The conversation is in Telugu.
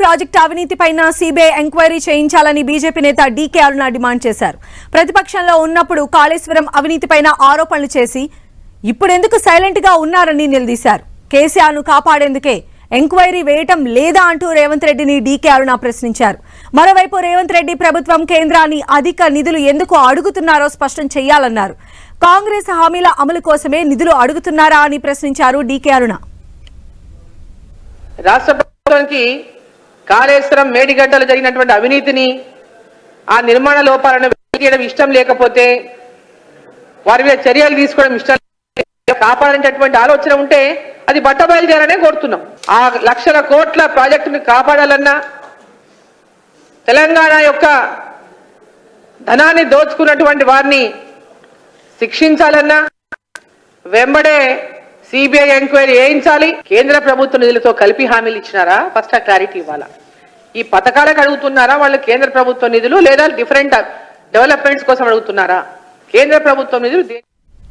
ప్రాజెక్టు అవినీతిపైన సీబీఐ ఎంక్వైరీ చేయించాలని బీజేపీ నేత డీకే అరుణ డిమాండ్ చేశారు. ప్రతిపక్షంలో ఉన్నప్పుడు కాళేశ్వరం అవినీతిపైన ఆరోపణలు చేసి ఇప్పుడెందుకు సైలెంట్గా ఉన్నారని నిలదీశారు. కేసీఆర్ను కాపాడేందుకే ఎంక్వైరీ వేయటం లేదా అంటూ రేవంత్ రెడ్డిని డీకే అరుణ ప్రశ్నించారు. మరోవైపు రేవంత్ రెడ్డి ప్రభుత్వం కేంద్రాన్ని అధిక నిధులు ఎందుకు అడుగుతున్నారో స్పష్టం చేయాలన్నారు. కాంగ్రెస్ హామీల అమలు కోసమే నిధులు అడుగుతున్నారా అని ప్రశ్నించారు డీకే అరుణ. రాష్ట్ర ప్రభుత్వానికి కాళేశ్వరం మేడిగడ్డలు జరిగినటువంటి అవినీతిని ఆ నిర్మాణ లోపాలను వెలికియడం ఇష్టం లేకపోతే వారి మీద చర్యలు తీసుకోవడం ఇష్టం కాపాడేటటువంటి ఆలోచన ఉంటే అది బట్ట చేయాలనే కోరుతున్నాం. ఆ లక్షల కోట్ల ప్రాజెక్టుని కాపాడాలన్నా తెలంగాణ యొక్క ధనాన్ని దోచుకున్నటువంటి వారిని శిక్షించాలన్నా వెంబడే సిబిఐ ఎంక్వైరీ చేయించాలి. కేంద్ర ప్రభుత్వ నిధులతో కలిపి హామీలు ఇచ్చినారా? ఫస్ట్ ఆ క్లారిటీ ఇవ్వాలా? ఈ పథకాలకు అడుగుతున్నారా వాళ్ళు కేంద్ర ప్రభుత్వ నిధులు లేదా డిఫరెంట్ డెవలప్మెంట్స్ కోసం అడుగుతున్నారా? కేంద్ర ప్రభుత్వ నిధులు